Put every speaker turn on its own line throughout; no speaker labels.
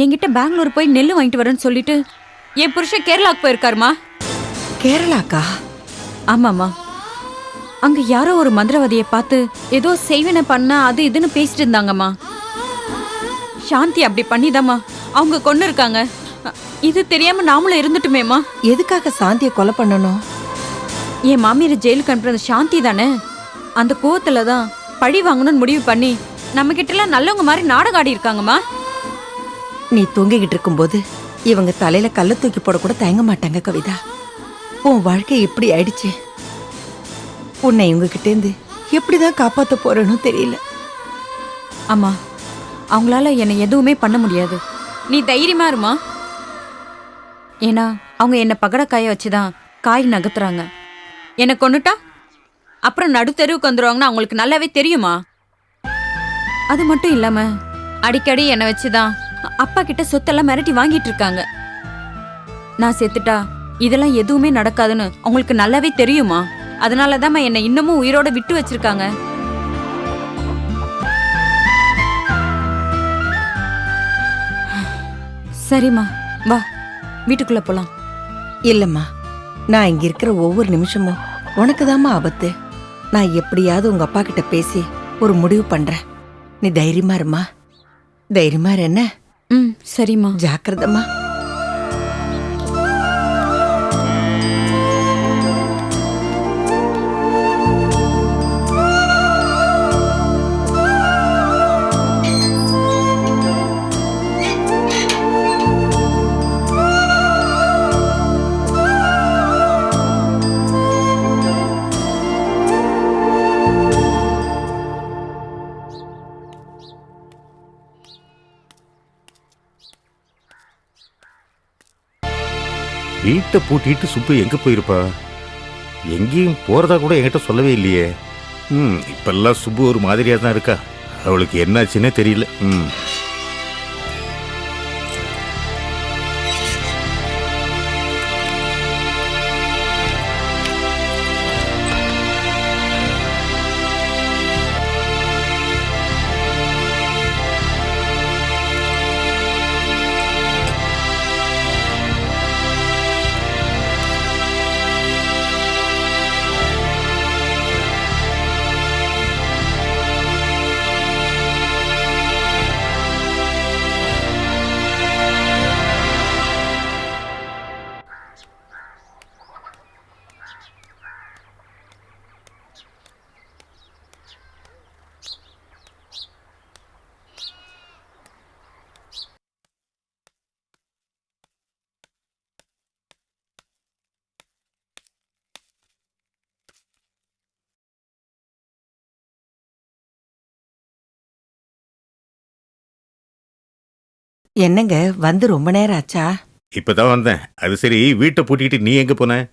என்கிட்ட பெங்களூர் போய் நெல் வாங்கிட்டு வரேன்னு சொல்லிட்டு என் புருஷன் கேரளாக்கு போயிருக்காருமா?
கேரளாக்கா?
ஆமாம்மா. அங்க யாரோ ஒரு மந்திரவாதியை பார்த்து ஏதோ செய்வன பண்ண அது இதுன்னு பேசிட்டு இருந்தாங்கம்மா. சாந்தி அப்படி பண்ணிதாம்மா. அவங்க கொண்டு இருக்காங்க. இது தெரியாம நாமளும் இருந்துட்டுமேம்மா.
எதுக்காக சாந்தியை கொலை பண்ணணும்?
என் மாமியார் ஜெயிலுக்கு அனுப்புறது சாந்தி தானே? அந்த கோவத்துல தான் பழி வாங்கணும்னு முடிவு பண்ணி நம்ம கிட்ட எல்லாம் நல்லவங்க மாதிரி நாடகம் ஆடி இருக்காங்கம்மா
நீ தூங்கிக்கிட்டு இருக்கும்போது இவங்க தலையில கல்ல தூக்கி போட கூட தயங்க மாட்டாங்க கவிதா. உன் வாழ்க்கை எப்படி ஆயிடுச்சு? உன்னை இவங்க கிட்டேந்து எப்படிதான் காப்பாற்ற போறேன்னு தெரியல.
அம்மா அவங்களால என்னை எதுவுமே பண்ண முடியாது. நீ தைரியமா இருமா. ஏன்னா அவங்க என்னை பகடக்காய வச்சுதான் காய் நகர்த்துறாங்க. என்னை கொன்னுட்டா? அப்புறம் நடுத்தெருவுக்கு வந்துருவாங்கன்னு அவங்களுக்கு நல்லாவே தெரியுமா? அது மட்டும் இல்லாம அடிக்கடி என்னை வச்சுதான் அப்பா கிட்ட சொத்தெல்லாம் மிரட்டி வாங்கிட்டு இருக்காங்க. நான் செத்துட்டா? இதெல்லாம் எதுவுமே நடக்காதுன்னு அவங்களுக்கு நல்லாவே தெரியுமா? அதனால தான் என்னை இன்னமும் உயிரோட விட்டு வச்சிருக்காங்க. சரிம்மா வா வீட்டுக்குள்ள போலாம்.
இல்லம்மா நான் இங்க இருக்கிற ஒவ்வொரு நிமிஷமும் உனக்கு ஆபத்து. நான் எப்படியாவது உங்க அப்பா கிட்ட பேசி ஒரு முடிவு பண்றேன். நீ தைரியமா இருமா. தைரியமா என்ன?
ம் சரிம்மா.
ஜாக்கிரதம்மா.
வீட்டை பூட்டிட்டு சுப்பு எங்கே போயிருப்பா? எங்கேயும் போகிறதா கூட என்கிட்ட சொல்லவே இல்லையே. ம் இப்பெல்லாம் சுப்பு ஒரு மாதிரியாக தான் இருக்கா. அவளுக்கு என்னாச்சுன்னே தெரியல. ம்.
என்னங்க வந்து ரொம்ப நேரம் ஆச்சா?
இப்பதான் வந்தேன். அது சரி வீட்டை பூட்டிட்டு நீ எங்க போன?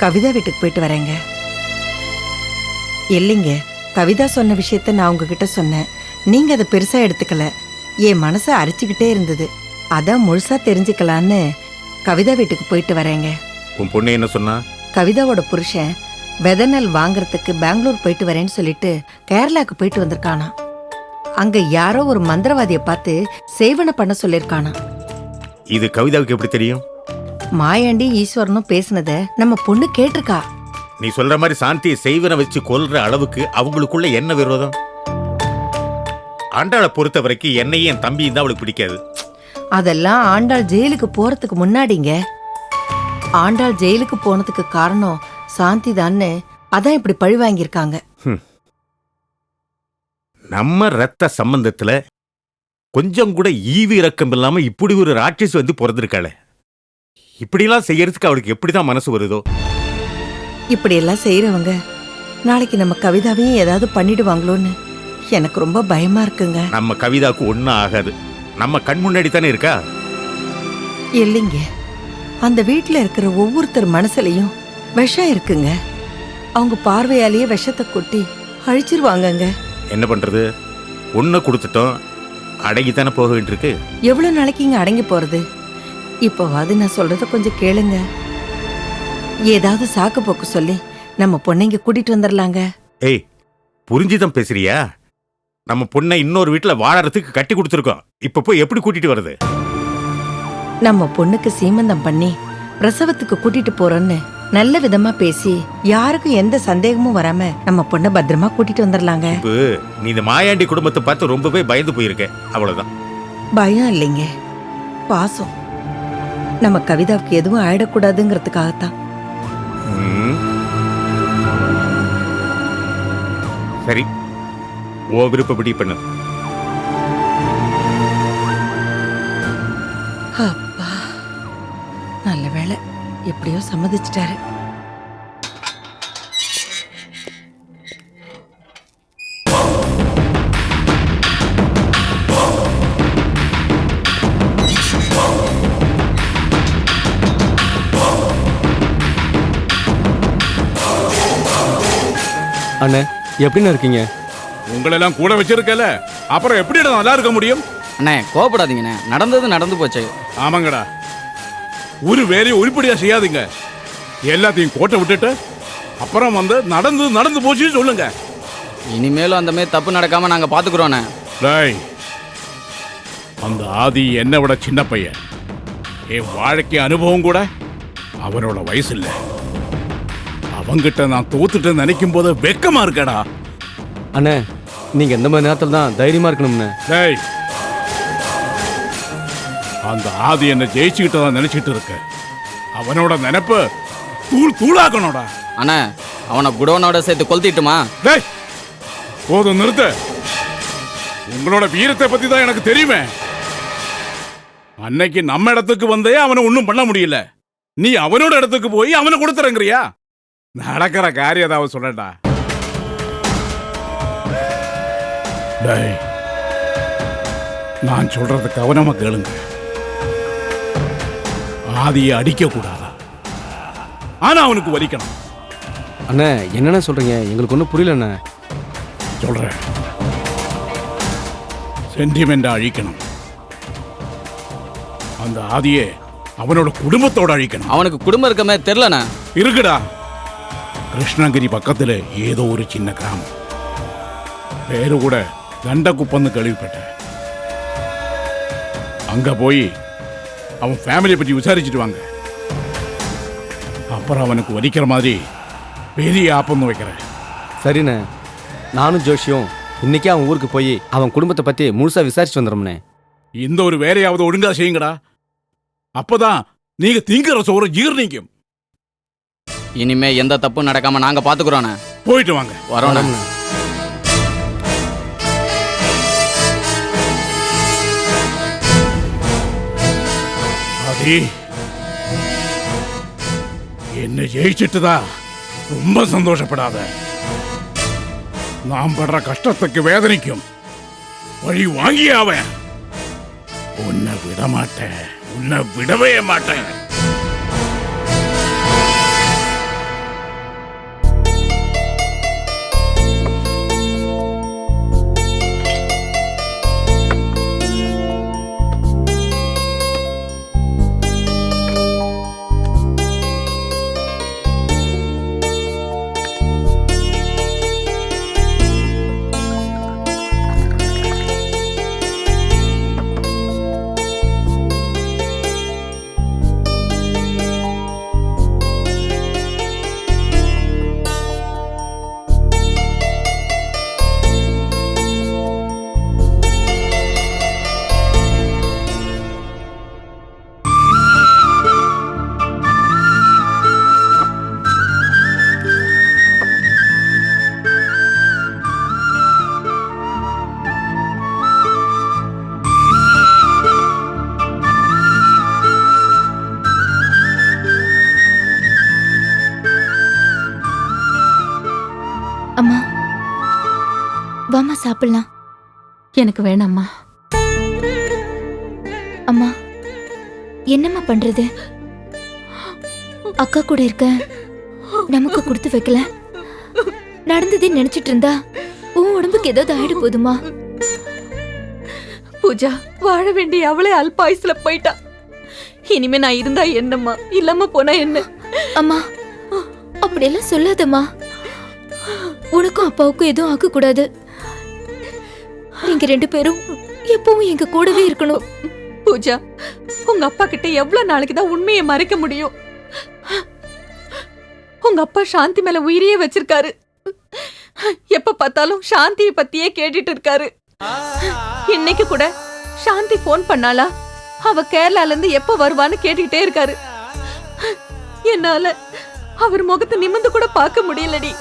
கவிதா வீட்டுக்கு போயிட்டு வரேங்க. இல்லைங்க கவிதா சொன்ன விஷயத்த நான் உங்ககிட்ட சொன்னேன். நீங்க அதை பெருசா எடுத்துக்கல. என் மனசை அரிச்சுக்கிட்டே இருந்தது. அதான் முழுசா தெரிஞ்சுக்கலான்னு கவிதா வீட்டுக்கு போயிட்டு வரேங்க.
உன் பொண்ணு என்ன சொன்னா?
கவிதாவோட புருஷன் வெதநெல் வாங்குறதுக்கு பெங்களூர் போயிட்டு வரேன்னு சொல்லிட்டு கேரளாக்கு போயிட்டு வந்திருக்கானா அங்க யாரோ ஒரு மந்திரவாதிய பார்த்து சேவனை பண்ண சொல்லிருக்கானா.
இது கவிதாவுக்கு எப்படி தெரியும்?
மாயாண்டி ஈஸ்வரனும் பேசுனத நம்ம பொண்ணு கேட்டிருக்கா.
நீ சொல்ற மாதிரி சாந்தியை செய்வனை வச்சு கொல்ற அளவுக்கு அவங்களுக்குள்ள என்ன விரோதம்? ஆண்டாளை பொறுத்த வரைக்கும் என்னையும் என் தம்பியும் தான் அவளுக்கு பிடிக்காது.
அதெல்லாம் ஆண்டாள் ஜெயிலுக்கு போறதுக்கு முன்னாடிங்க. ஆண்டாள் ஜெயிலுக்கு போனதுக்கு காரணம் சாந்தி தான்னு அதான் இப்படி பழி வாங்கியிருக்காங்க.
நம்ம ரத்த சம்பந்தத்துல கொஞ்சம் கூட ஈவி இறக்கம் இல்லாம இப்படி ஒரு ராட்சஸ் வந்து பிறந்திருக்காளே. இப்படிலாம் செய்யறதுக்கு அவளுக்கு எப்படிதான் மனசு வருதோ?
இப்படி எல்லாம் செய்யறவங்க நாளைக்கு நம்ம கவிதாவையும் ஏதாவது பண்ணிடுவாங்களோன்னு எனக்கு ரொம்ப பயமா இருக்குங்க.
நம்ம கவிதாக்கு ஒன்றும் ஆகாது. நம்ம கண் முன்னாடி தானே இருக்கா?
இல்லைங்க. அந்த வீட்ல இருக்கிற ஒவ்வொருத்தர் மனசுலயும் விஷம் இருக்குங்க. அவங்க பார்வையாலேயே விஷத்தை கொட்டி அழிச்சிருவாங்கங்க.
என்ன பண்றது? ஒன்றை கொடுத்துட்டோம். அடங்கி தானே போக வேண்டியிருக்கு
எவ்வளவு நாளைக்கு இங்க அடங்கி போறது? இப்போவாது நான் சொல்றத கொஞ்சம் கேளுங்க. ஏதாவது சாக்கு போக்கு சொல்லி நம்ம பொண்ணை இங்க கூட்டிட்டு வந்துடலாங்க
ஏய் புரிஞ்சுதான் பேசுறியா? நம்ம பொண்ணை இன்னொரு வீட்டில் வாழறதுக்கு கட்டி கொடுத்துருக்கோம். இப்போ போய் எப்படி கூட்டிட்டு வருது
நம்ம பொண்ணுக்கு சீமந்தம் பண்ணி பிரசவத்துக்கு கூட்டிட்டு போறோன்னு நல்ல விதமா பேசி யாருக்கும் எந்த சந்தேகமும் வராம நம்ம பொண்ணை பத்திரமா கூட்டிட்டு வந்துடலாங்க
இப்போ நீ இந்த மாயாண்டி குடும்பத்தை பார்த்து ரொம்பவே பயந்து போயிருக்க. அவ்வளவுதான்.
பயம் இல்லைங்க. பாசம். நம்ம கவிதாவுக்கு எதுவும் ஆயிடக்கூடாதுங்கிறதுக்காகத்தான்.
ம். சரி. ஓ விருப்பப்படி பண்ணு.
எப்படியோ சம்மதிச்சிட்டாரு.
அண்ணே எப்படிண்ணே இருக்கீங்க?
உங்களெல்லாம் கூட வச்சிருக்கல அப்புறம் எப்படி நல்லா இருக்க முடியும்?
அண்ணே கோவப்படாதீங்கண்ணே. நடந்தது நடந்து போச்சு.
ஆமாங்கடா. ஒரு வேலையும் உருப்படியா செய்யாதீங்க. எல்லாத்தையும் கோட்டை விட்டுட்டு அப்புறம் வந்து நடந்து நடந்து போச்சுன்னு சொல்லுங்க.
இனிமேலும் அந்த மாதிரி தப்பு நடக்காம நாங்க பாத்துக்கிறோண்ணே
டேய் அந்த ஆதி என்னை விட சின்ன பையன். என் வாழ்க்கை அனுபவம் கூட அவனோட வயசு இல்ல. அவங்கிட்ட நான் தோத்துட்டு நினைக்கும் போது வெக்கமா இருக்கடா.
அண்ணே நீங்க இந்த மாதிரி நேரத்துல தான் தைரியமா இருக்கணும்ண்ணே
டேய் அந்த ஆதி என்ன ஜெயிச்சுக்கிட்டு தான் நினைச்சிட்டு இருக்க. அவனோட நினைப்பு தூள் தூளாக்கணும்டா
அண்ணே அவனை குடோனோட சேர்த்து கொளுத்திட்டுமா?
டேய் போதும் நிறுத்து. உங்களோட வீரத்தை பத்தி தான் எனக்கு தெரியுமே. அன்னைக்கு நம்ம இடத்துக்கு வந்தே அவனை ஒன்றும் பண்ண முடியல. நீ அவனோட இடத்துக்கு போய் அவனை கொடுத்துறங்கிறியா? நடக்கிற காரியத்தை அவன் சொல்லடா. டேய் நான் சொல்றது கவனமா கேளுங்க. ஆதியை அடிக்க கூடாதா ஆனா அவனுக்கு வலிக்கணும்.
அண்ணே என்னண்ணே சொல்றீங்க? எங்களுக்கு ஒன்றும் புரியலண்ணே.
சொல்றேன். சென்டிமெண்ட் அழிக்கணும். அந்த ஆதியே அவனோட குடும்பத்தோட அழிக்கணும்.
அவனுக்கு குடும்பம் இருக்க மாதிரி தெரிலண்ணே
இருக்குடா. கிருஷ்ணகிரி பக்கத்துல ஏதோ ஒரு சின்ன கிராமம். பேரு கூட தண்டக்குப்பம்னு கேள்விப்பட்டேன் அங்க போய் அவன் ஃபேமிலியை பற்றி விசாரிச்சுட்டு வாங்க. அப்புறம் அவனுக்கு வலிக்கிற மாதிரி பெரிய ஆப்பம் வைக்கிறேன்.
சரிண்ணே. நானும் ஜோஷியும் இன்னைக்கே அவன் ஊருக்கு போய் அவன் குடும்பத்தை பத்தி முழுசா விசாரிச்சு வந்துடும்ண்ணே
இந்த ஒரு வேலையாவது ஒழுங்கா செய்யுங்கடா. அப்பதான் நீங்க திங்கிற சோறு ஜீர்ணிக்கும்
இனிமே எந்த தப்பும் நடக்காம நாங்க பாத்துக்கிறோண்ணே
போயிட்டு வாங்க.
வரோண்ணே.
வரோம்ண்ணே.
என்ன ஜெயிச்சிட்டுதா? ரொம்ப சந்தோஷப்படாத. நாம் படுற கஷ்டத்துக்கு வேதனைக்கும். வழி வாங்கிய அவன் உன்னை விட மாட்டேன் உன்னை விடவே மாட்டேன்.
வாம்மா சாப்பிடலாம்.
எனக்கு வேணாம்மா
அம்மா. என்னம்மா பண்றது? அக்கா கூட இருக்க. நமக்கு கொடுத்து வைக்கல. நடந்ததே நினைச்சிட்டு இருந்தா உன் உடம்புக்கு ஏதாவது ஆயிட போதுமா?
பூஜா வாழ வேண்டிய அவளே அல்பாயுசுல போயிட்டா. இனிமே நான் இருந்தா என்னம்மா? இல்லாம போனா என்ன?
அம்மா அப்படியெல்லாம் சொல்லாதம்மா. உனக்கும் அப்பாவுக்கும் எதுவும் ஆக கூடாது நீங்க ரெண்டு பேரும் எப்பவும் எங்க கூடவே இருக்கணும்.
பூஜா
உங்க அப்பா கிட்ட எவ்வளவு நாளைக்கு தான் உண்மையை மறைக்க முடியும்? உங்க அப்பா சாந்தி மேல உயிரையே வச்சிருக்காரு. எப்ப பார்த்தாலும் சாந்தியை பத்தியே கேட்டுட்டு இருக்காரு. இன்னைக்கு கூட சாந்தி ஃபோன் பண்ணாளா அவ கேரளால இருந்து எப்ப வருவான்னு கேட்டுக்கிட்டே இருக்காரு. என்னால அவர் முகத்தை நிமிந்து கூட பார்க்க முடியலடி.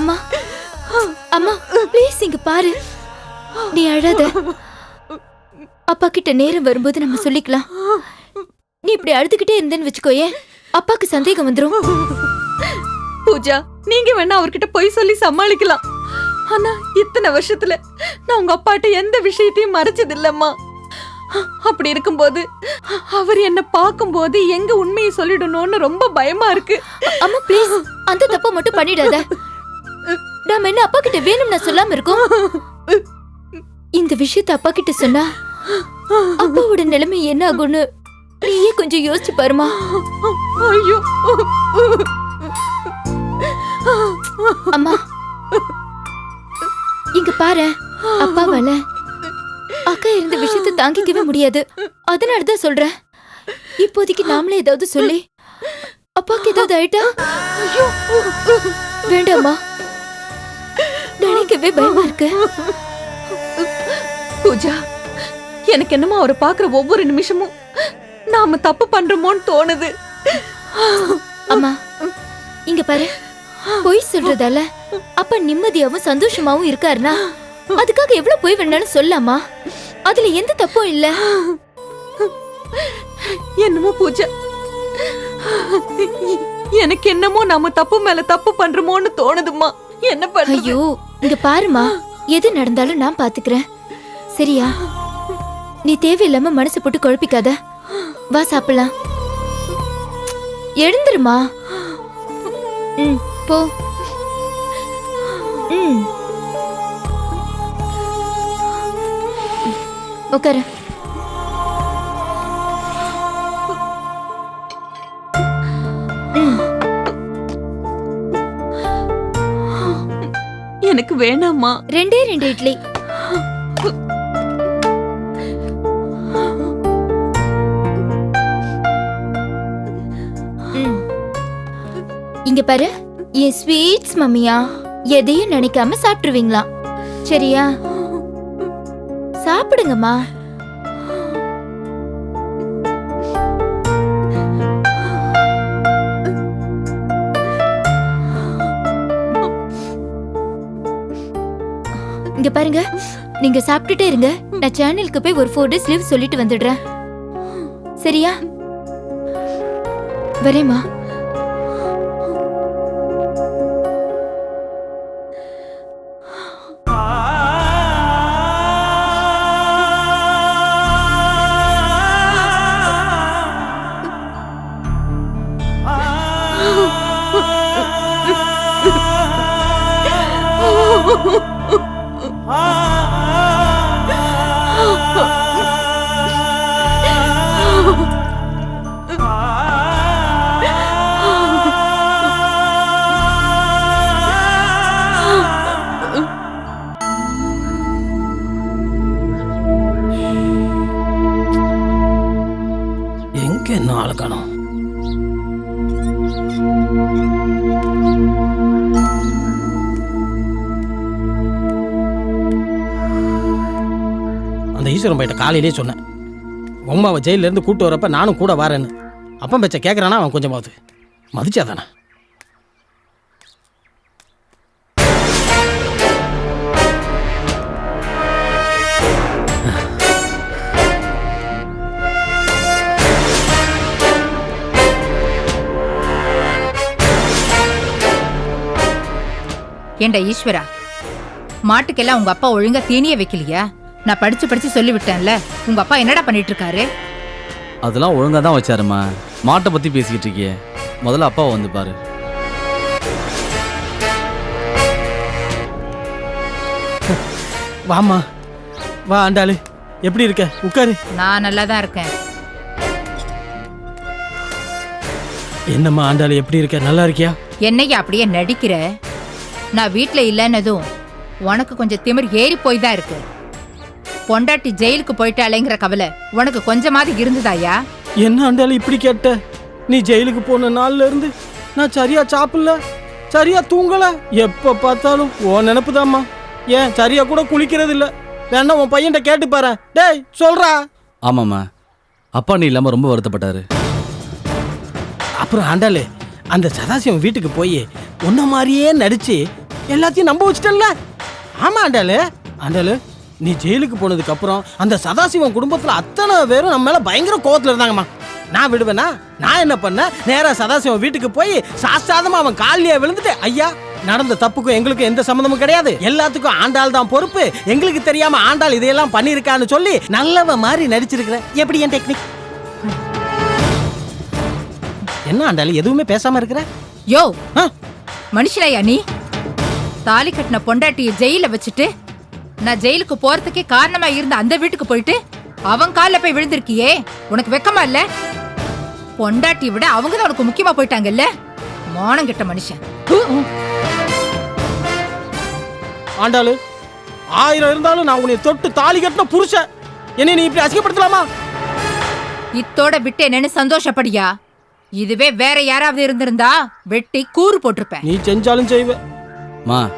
அம்மா அம்மா ப்ளீஸ் இங்க பாரு. நீ அழாத. அப்பா கிட்ட நேரம் வரும்போது நம்ம சொல்லிக்கலாம். நீ இப்படி அழுதுகிட்டே இருந்தேன்னு வச்சுக்கோயே அப்பாக்கு சந்தேகம் வந்துரும்.
பூஜா நீங்க வேணா அவர்கிட்ட போய் சொல்லி சமாளிக்கலாம். ஆனா இத்தனை வருஷத்துல நான் உங்க அப்பாட்ட எந்த விஷயத்தையும் மறைச்சது இல்லம்மா அப்படி இருக்கும்போது அவர் என்ன பார்க்கும்போது எங்க உண்மையை சொல்லிடணும்னு ரொம்ப பயமா இருக்கு.
அம்மா ப்ளீஸ் அந்த தப்ப மட்டும் பண்ணிடாத. நாம என்ன அப்பா கிட்ட வேணும் நான் சொல்லாம இருக்கோம்? இந்த விஷயத்த அப்பா கிட்ட சொன்னா அப்பாவோட நிலைமை என்ன ஆகும்னு நீயே கொஞ்சம் யோசிச்சு பாருமா.
ஐயோ.
அம்மா இங்க பாரு. அப்பாவால அக்கா இருந்த விஷயத்த தாங்கிக்கவே முடியாது. அதனாலதான் சொல்றேன். இப்போதைக்கு நாமளே ஏதாவது சொல்லி அப்பாக்கு ஏதாவது ஆயிட்டா? வேண்டாம்மா. நினைக்கவே பயமா இருக்கு.
பூஜா எனக்கு என்னமோ அவரை பாக்குற ஒவ்வொரு நிமிஷமும் நாம தப்பு பண்றோமோன்னு தோணுது.
அம்மா இங்க பாரு. பொய் சொல்றதால அப்பா நிம்மதியாவும் சந்தோஷமாவும் இருக்காருனா? அதுக்காக எவ்வளவு பொய் வேணாலும் சொல்லலாமா? அதுல எந்த தப்பும் இல்ல.
என்னமோ பூஜா எனக்கு என்னமோ நாம தப்பு மேல தப்பு பண்றோமோன்னு தோணுதுமா என்ன பண்றது?
ஐயோ இங்க பாருமா எது நடந்தாலும் நான் பாத்துக்கிறேன். சரியா? நீ தேவையில்லாம மனசு போட்டு குழப்பிக்காத. வா சாப்பிடலாம். எழுந்துருமா? ம் போ. ம். உட்காரு
வேணாமா வேணாம்மா.
ரெண்டே ரெண்டு இட்லி. இங்க பாரு என் ஸ்வீட்ஸ் மம்மியா எதையும் நினைக்காம சாப்பிட்டுருவீங்களா? சரியா? சாப்பிடுங்கம்மா. இங்க பாருங்க. நீங்க சாப்பிட்டுட்டே இருங்க. நான் சேனலுக்கு போய் ஒரு ஃபோர் டேஸ் லீவ் சொல்லிட்டு வந்துடுறேன். சரியா? வரேம்மா.
ஆளை காணும் அந்த ஈஸ்வரன் பையிட்ட காலையிலே சொன்னேன். உமாவை ஜெயில இருந்து வரப்ப நானும் கூட வரேன்னு. அப்பன் பேச்ச கேட்கறானா அவன் கொஞ்சமாவது? மதிச்சாதானா?
ஏண்டா ஈஸ்வரா? மாட்டுக்கெல்லாம் உங்க அப்பா ஒழுங்கா தீனிய வைக்கலையா? நான் படிச்சு படிச்சு சொல்லிவிட்டேன்ல உங்க அப்பா என்னடா பண்ணிட்டு இருக்காரு
அதெல்லாம் ஒழுங்கா தான் வச்சாருமா மாட்டை பத்தி பேசிக்கிட்டு இருக்கியே. முதல்ல அப்பாவை வந்து பாரு.
வாம்மா. வா ஆண்டாளு. எப்படி இருக்க? உட்காரு.
நான் நல்லா தான் இருக்கேன்.
என்னம்மா ஆண்டாளு எப்படி இருக்க? நல்லா இருக்கியா?
என்னையா அப்படியே நடிக்கிற? நான் வீட்ல இல்லைன்னதும் உனக்கு கொஞ்சம் திமிர் ஏறி போய் தான் இருக்கு. பொண்டாட்டி ஜெயிலுக்கு போயிட்டாளேங்கிற கவலை உனக்கு கொஞ்சமாவது இருந்ததாயா
என்ன ஆண்டாலும் இப்படி கேட்ட? நீ ஜெயிலுக்கு போன நாள்ல இருந்து நான் சரியா சாப்பிடல சரியா தூங்கல. எப்ப பார்த்தாலும் உன் நினப்புதாம்மா. ஏன் சரியா கூட குளிக்கிறது இல்ல வேணா உன் பையன்கிட்ட கேட்டு பாரு. டேய் சொல்றா.
ஆமாம்மா. அப்பா நீ இல்லாமல் ரொம்ப வருத்தப்பட்டாரு.
அப்புறம் ஆண்டாளு அந்த சதாசிவம் வீட்டுக்கு போய் உன்ன மாதிரியே நடிச்சு எல்லாத்தையும் நம்ப வச்சுட்டல ஆமா ஆண்டாளு ஆண்டாளு நீ ஜெயிலுக்கு போனதுக்கு அப்புறம் அந்த சதாசிவம் குடும்பத்துல அத்தனை பேரும் நம்ம மேல பயங்கர கோவத்துல இருந்தாங்கம்மா. நான் விடுவேனா? நான் என்ன பண்ணேன் நேரா சதாசிவம் வீட்டுக்கு போய் சாஸ்தாதமா அவன் காலியா விழுந்துட்டு ஐயா நடந்த தப்புக்கும் எங்களுக்கு எந்த சம்மந்தமும் கிடையாது. எல்லாத்துக்கும் ஆண்டாள் தான் பொறுப்பு. எங்களுக்கு தெரியாம ஆண்டாள் இதையெல்லாம் பண்ணியிருக்கான்னு சொல்லி நல்லவ மாதிரி நடிச்சிருக்கிறேன். எப்படி என் டெக்னிக் என்ன ஆண்டாள் எதுவுமே பேசாம இருக்கிற?
யோ? மனுஷனையா நீ? தாலி கட்டின பொண்டாட்டிய ஜெயில வச்சுட்டு நான் ஜெயிலுக்கு போறதுக்கே காரணமா இருந்த அந்த வீட்டுக்கு போயிட்டு அவன் கால்ல போய் விழுந்திருக்கியே? உனக்கு வெக்கமா இல்ல? பொண்டாட்டி விட அவங்க தான் உனக்கு முக்கியமா போயிட்டாங்கல்ல? மானம் கெட்ட மனுஷன்.
ஆண்டாளு ஆயிரம் இருந்தாலும் நான் உன்னை தொட்டு தாலி கட்டின புருஷன். என்னை நீ இப்படி அசிங்கப்படுத்தலாமா?
இத்தோட விட்டேனேன்னு சந்தோஷப்படியா? இதுவே வேற யாராவது இருந்திருந்தா வெட்டி கூறு போட்டிருப்பேன்.
நீ செஞ்சாலும் செய்வ.
மா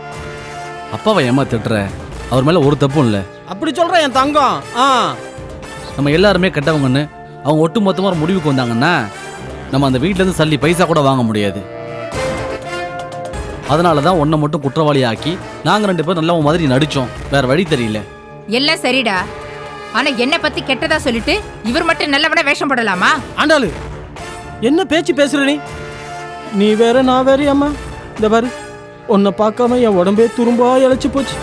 அப்பாவை ஏமா திட்டுற? அவர் மேலே ஒரு தப்பும் இல்லை.
அப்படி சொல்ற என் தங்கம். ஆ.
நம்ம எல்லாருமே கெட்டவங்கன்னு அவங்க ஒட்டு மொத்தமாக ஒரு முடிவுக்கு வந்தாங்கன்னா நம்ம அந்த வீட்டிலேருந்து சல்லி பைசா கூட வாங்க முடியாது. அதனால தான் உன்னை மட்டும் குற்றவாளி ஆக்கி நாங்கள் ரெண்டு பேரும் நல்லவங்க மாதிரி நடித்தோம் வேற வழி தெரியல.
எல்லாம் சரிடா. ஆனா என்ன பத்தி கெட்டதா சொல்லிட்டு இவர் மட்டும் நல்லவன வேஷம் போடலாமா?
ஆண்டாளு என்ன பேச்சு பேசுற நீ? நீ வேற நான் வேற அம்மா. இந்த பாரு உன்னை பார்க்காம என் உடம்பே துரும்பா இழைச்சு போச்சு.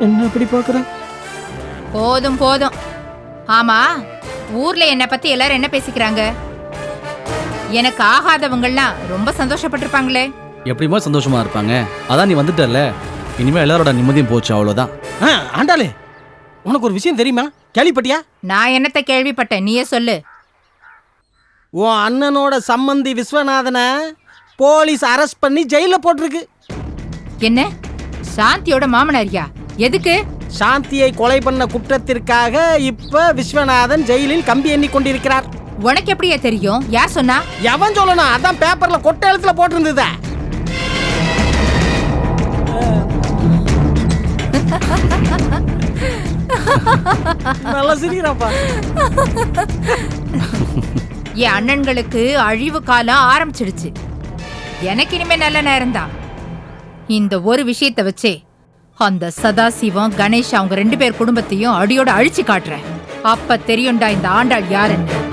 என்ன இப்படி பாக்குற
போதும் போதும். ஆமா ஊர்ல என்ன பத்தி எல்லாரும் என்ன பேசிக்கிறாங்க? எனக்கு ஆகாதவங்கள்லாம் ரொம்ப சந்தோஷப்பட்டிருப்பாங்களே.
எப்படியுமே சந்தோஷமா இருப்பாங்க? அதான் நீ வந்துட்டல இனிமே எல்லாரோட நிம்மதியும் போச்சு அவ்வளோதான்
ஆ, ஆண்டாளு உனக்கு ஒரு விஷயம் தெரியுமா? கேள்விப்பட்டியா?
நான் என்னத்த கேள்விப்பட்டேன்? நீயே சொல்லு.
உன் அண்ணனோட சம்மந்தி விஸ்வநாதனை போலீஸ் அரெஸ்ட் பண்ணி ஜெயில போட்டிருக்கு.
என்ன? சாந்தியோட மாமனாரியா எதுக்கு?
சாந்தியை கொலை பண்ண குற்றத்திற்காக இப்ப விஸ்வநாதன் ஜெயிலில் கம்பி எண்ணி கொண்டிருக்கிறார்.
உனக்கு எப்படியா தெரியும்? யார் சொன்னா?
எவன் சொல்லணும்? அதான் பேப்பர்ல கொட்டை எழுத்துல போட்டிருந்தது. நல்லா சிரிக்கிறாப்பா.
என் அண்ணன்களுக்கு அழிவு காலம் ஆரம்பிச்சிடுச்சு. எனக்கு இனிமே நல்ல நேரம்தான் இந்த ஒரு விஷயத்த வச்சே அந்த சதாசிவம் கணேஷ் அவங்க ரெண்டு பேர் குடும்பத்தையும் அடியோட அழிச்சு காட்டுறேன். அப்ப தெரியும்டா இந்த ஆண்டாள் யாருன்னு.